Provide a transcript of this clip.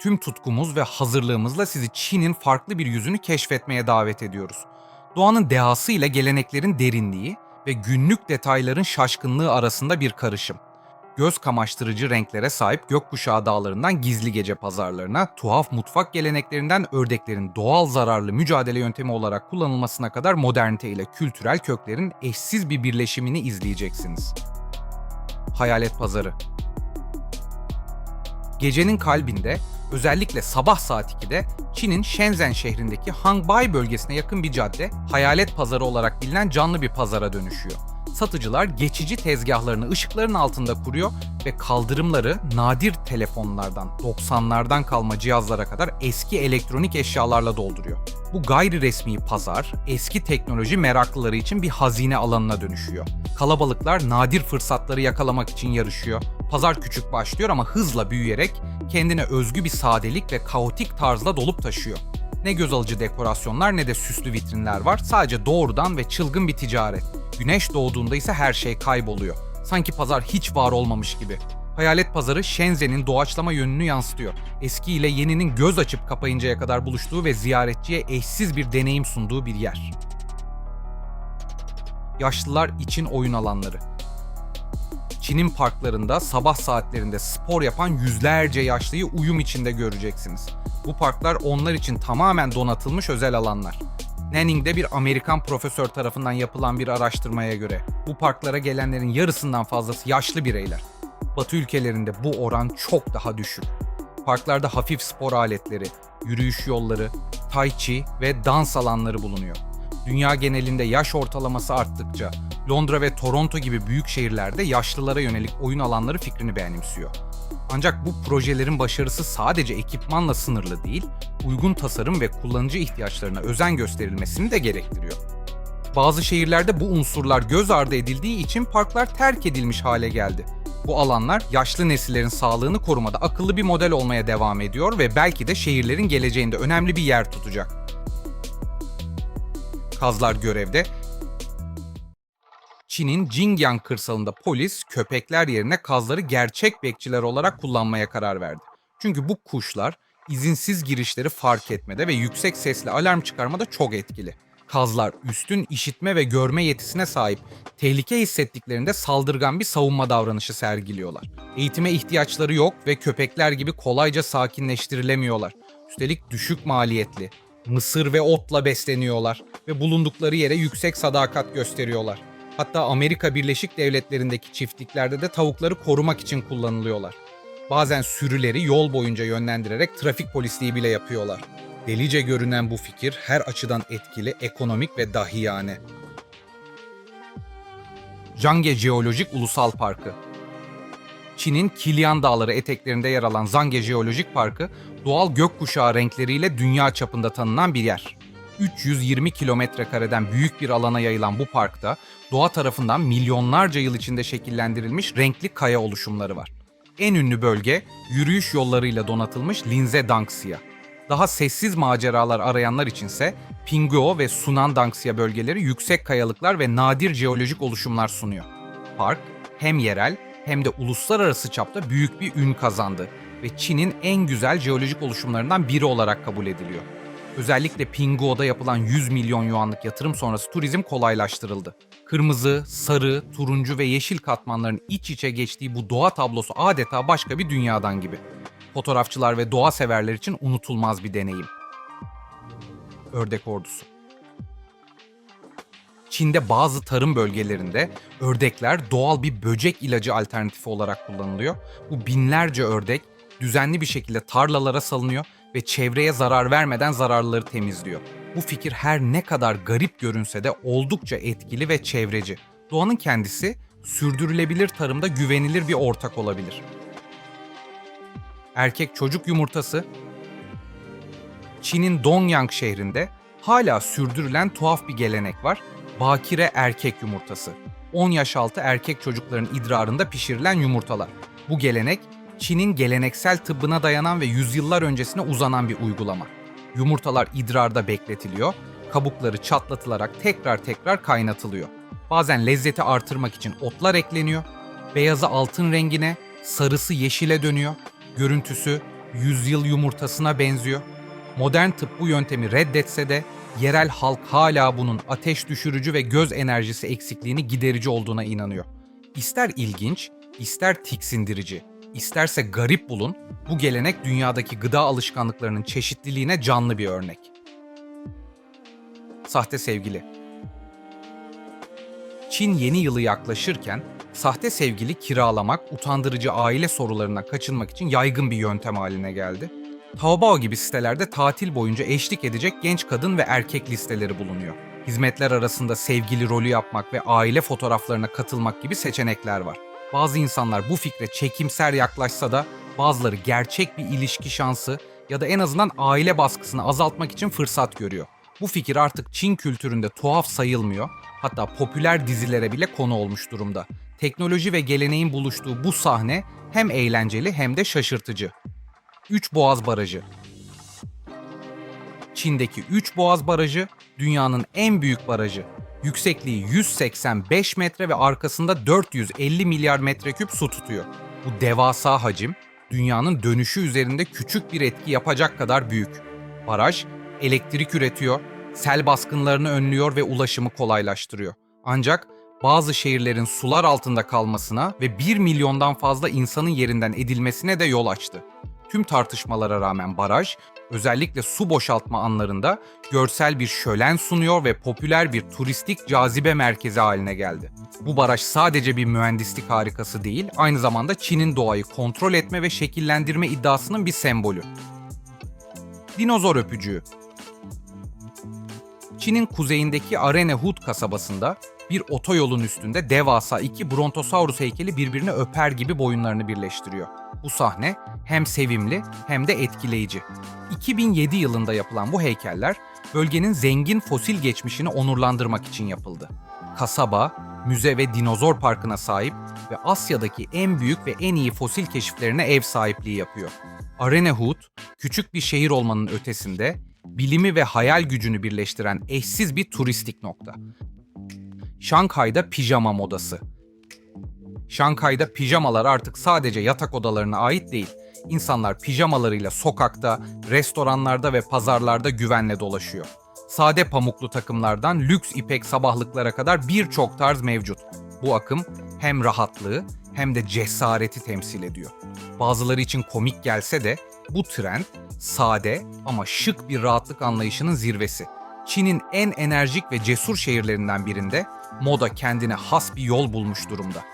Tüm tutkumuz ve hazırlığımızla sizi Çin'in farklı bir yüzünü keşfetmeye davet ediyoruz. Doğanın dehası ile geleneklerin derinliği ve günlük detayların şaşkınlığı arasında bir karışım. Göz kamaştırıcı renklere sahip gökkuşağı dağlarından gizli gece pazarlarına, tuhaf mutfak geleneklerinden ördeklerin doğal zararlı mücadele yöntemi olarak kullanılmasına kadar modernite ile kültürel köklerin eşsiz bir birleşimini izleyeceksiniz. Hayalet Pazarı Gecenin kalbinde, özellikle sabah saat 2'de Çin'in Shenzhen şehrindeki Hangbai bölgesine yakın bir cadde, hayalet pazarı olarak bilinen canlı bir pazara dönüşüyor. Satıcılar geçici tezgahlarını ışıkların altında kuruyor ve kaldırımları nadir telefonlardan, 90'lardan kalma cihazlara kadar eski elektronik eşyalarla dolduruyor. Bu gayri resmi pazar, eski teknoloji meraklıları için bir hazine alanına dönüşüyor. Kalabalıklar nadir fırsatları yakalamak için yarışıyor. Pazar küçük başlıyor ama hızla büyüyerek kendine özgü bir sadelik ve kaotik tarzla dolup taşıyor. Ne göz alıcı dekorasyonlar ne de süslü vitrinler var. Sadece doğrudan ve çılgın bir ticaret. Güneş doğduğunda ise her şey kayboluyor. Sanki pazar hiç var olmamış gibi. Hayalet pazarı Shenzhen'in doğaçlama yönünü yansıtıyor. Eski ile yeninin göz açıp kapayıncaya kadar buluştuğu ve ziyaretçiye eşsiz bir deneyim sunduğu bir yer. Yaşlılar için oyun alanları. Çin'in parklarında sabah saatlerinde spor yapan yüzlerce yaşlıyı uyum içinde göreceksiniz. Bu parklar onlar için tamamen donatılmış özel alanlar. Nanning'de bir Amerikan profesör tarafından yapılan bir araştırmaya göre bu parklara gelenlerin yarısından fazlası yaşlı bireyler. Batı ülkelerinde bu oran çok daha düşük. Parklarda hafif spor aletleri, yürüyüş yolları, tai chi ve dans alanları bulunuyor. Dünya genelinde yaş ortalaması arttıkça Londra ve Toronto gibi büyük şehirlerde yaşlılara yönelik oyun alanları fikrini benimsiyor. Ancak bu projelerin başarısı sadece ekipmanla sınırlı değil, uygun tasarım ve kullanıcı ihtiyaçlarına özen gösterilmesini de gerektiriyor. Bazı şehirlerde bu unsurlar göz ardı edildiği için parklar terk edilmiş hale geldi. Bu alanlar yaşlı nesillerin sağlığını korumada akıllı bir model olmaya devam ediyor ve belki de şehirlerin geleceğinde önemli bir yer tutacak. Kazlar görevde. Çin'in Xinjiang kırsalında polis köpekler yerine kazları gerçek bekçiler olarak kullanmaya karar verdi. Çünkü bu kuşlar izinsiz girişleri fark etmede ve yüksek sesle alarm çıkarmada çok etkili. Kazlar üstün işitme ve görme yetisine sahip, tehlike hissettiklerinde saldırgan bir savunma davranışı sergiliyorlar. Eğitime ihtiyaçları yok ve köpekler gibi kolayca sakinleştirilemiyorlar. Üstelik düşük maliyetli, mısır ve otla besleniyorlar ve bulundukları yere yüksek sadakat gösteriyorlar. Hatta Amerika Birleşik Devletleri'ndeki çiftliklerde de tavukları korumak için kullanılıyorlar. Bazen sürüleri yol boyunca yönlendirerek trafik polisliği bile yapıyorlar. Delice görünen bu fikir her açıdan etkili, ekonomik ve dahiyane. Jange Jeolojik Ulusal Parkı Çin'in Kilian Dağları eteklerinde yer alan Zange Jeolojik Parkı, doğal gökkuşağı renkleriyle dünya çapında tanınan bir yer. 320 kilometre kareden büyük bir alana yayılan bu parkta doğa tarafından milyonlarca yıl içinde şekillendirilmiş renkli kaya oluşumları var. En ünlü bölge yürüyüş yollarıyla donatılmış Linze Dangxia. Daha sessiz maceralar arayanlar içinse Pingguo ve Sunan Dangxia bölgeleri yüksek kayalıklar ve nadir jeolojik oluşumlar sunuyor. Park hem yerel hem de uluslararası çapta büyük bir ün kazandı ve Çin'in en güzel jeolojik oluşumlarından biri olarak kabul ediliyor. Özellikle Pingguo'da yapılan 100 milyon yuanlık yatırım sonrası turizm kolaylaştırıldı. Kırmızı, sarı, turuncu ve yeşil katmanların iç içe geçtiği bu doğa tablosu adeta başka bir dünyadan gibi. Fotoğrafçılar ve doğa severler için unutulmaz bir deneyim. Ördek ordusu. Çin'de bazı tarım bölgelerinde ördekler doğal bir böcek ilacı alternatifi olarak kullanılıyor. Bu binlerce ördek düzenli bir şekilde tarlalara salınıyor ve çevreye zarar vermeden zararları temizliyor. Bu fikir her ne kadar garip görünse de oldukça etkili ve çevreci. Doğanın kendisi sürdürülebilir tarımda güvenilir bir ortak olabilir. Erkek çocuk yumurtası Çin'in Dongyang şehrinde hala sürdürülen tuhaf bir gelenek var. Bakire erkek yumurtası. 10 yaş altı erkek çocukların idrarında pişirilen yumurtalar. Bu gelenek Çin'in geleneksel tıbbına dayanan ve yüzyıllar öncesine uzanan bir uygulama. Yumurtalar idrarda bekletiliyor, kabukları çatlatılarak tekrar tekrar kaynatılıyor. Bazen lezzeti artırmak için otlar ekleniyor, beyazı altın rengine, sarısı yeşile dönüyor, görüntüsü yüzyıl yumurtasına benziyor. Modern tıp bu yöntemi reddetse de yerel halk hala bunun ateş düşürücü ve göz enerjisi eksikliğini giderici olduğuna inanıyor. İster ilginç, ister tiksindirici, isterse garip bulun, bu gelenek dünyadaki gıda alışkanlıklarının çeşitliliğine canlı bir örnek. Sahte sevgili Çin yeni yılı yaklaşırken sahte sevgili kiralamak, utandırıcı aile sorularına kaçınmak için yaygın bir yöntem haline geldi. Taobao gibi sitelerde tatil boyunca eşlik edecek genç kadın ve erkek listeleri bulunuyor. Hizmetler arasında sevgili rolü yapmak ve aile fotoğraflarına katılmak gibi seçenekler var. Bazı insanlar bu fikre çekimser yaklaşsa da bazıları gerçek bir ilişki şansı ya da en azından aile baskısını azaltmak için fırsat görüyor. Bu fikir artık Çin kültüründe tuhaf sayılmıyor. Hatta popüler dizilere bile konu olmuş durumda. Teknoloji ve geleneğin buluştuğu bu sahne hem eğlenceli hem de şaşırtıcı. 3 Boğaz Barajı Çin'deki 3 Boğaz Barajı dünyanın en büyük barajı. Yüksekliği 185 metre ve arkasında 450 milyar metreküp su tutuyor. Bu devasa hacim dünyanın dönüşü üzerinde küçük bir etki yapacak kadar büyük. Baraj elektrik üretiyor, sel baskınlarını önlüyor ve ulaşımı kolaylaştırıyor. Ancak bazı şehirlerin sular altında kalmasına ve 1 milyondan fazla insanın yerinden edilmesine de yol açtı. Tüm tartışmalara rağmen baraj, özellikle su boşaltma anlarında görsel bir şölen sunuyor ve popüler bir turistik cazibe merkezi haline geldi. Bu baraj sadece bir mühendislik harikası değil, aynı zamanda Çin'in doğayı kontrol etme ve şekillendirme iddiasının bir sembolü. Dinozor öpücüğü Çin'in kuzeyindeki Arenehut kasabasında bir otoyolun üstünde devasa iki Brontosaurus heykeli birbirini öper gibi boyunlarını birleştiriyor. Bu sahne hem sevimli hem de etkileyici. 2007 yılında yapılan bu heykeller bölgenin zengin fosil geçmişini onurlandırmak için yapıldı. Kasaba, müze ve dinozor parkına sahip ve Asya'daki en büyük ve en iyi fosil keşiflerine ev sahipliği yapıyor. Arenehut, küçük bir şehir olmanın ötesinde bilimi ve hayal gücünü birleştiren eşsiz bir turistik nokta. Şanghay'da pijama modası. Şanghay'da pijamalar artık sadece yatak odalarına ait değil. İnsanlar pijamalarıyla sokakta, restoranlarda ve pazarlarda güvenle dolaşıyor. Sade pamuklu takımlardan lüks ipek sabahlıklara kadar birçok tarz mevcut. Bu akım hem rahatlığı hem de cesareti temsil ediyor. Bazıları için komik gelse de bu trend sade ama şık bir rahatlık anlayışının zirvesi. Çin'in en enerjik ve cesur şehirlerinden birinde moda kendine has bir yol bulmuş durumda.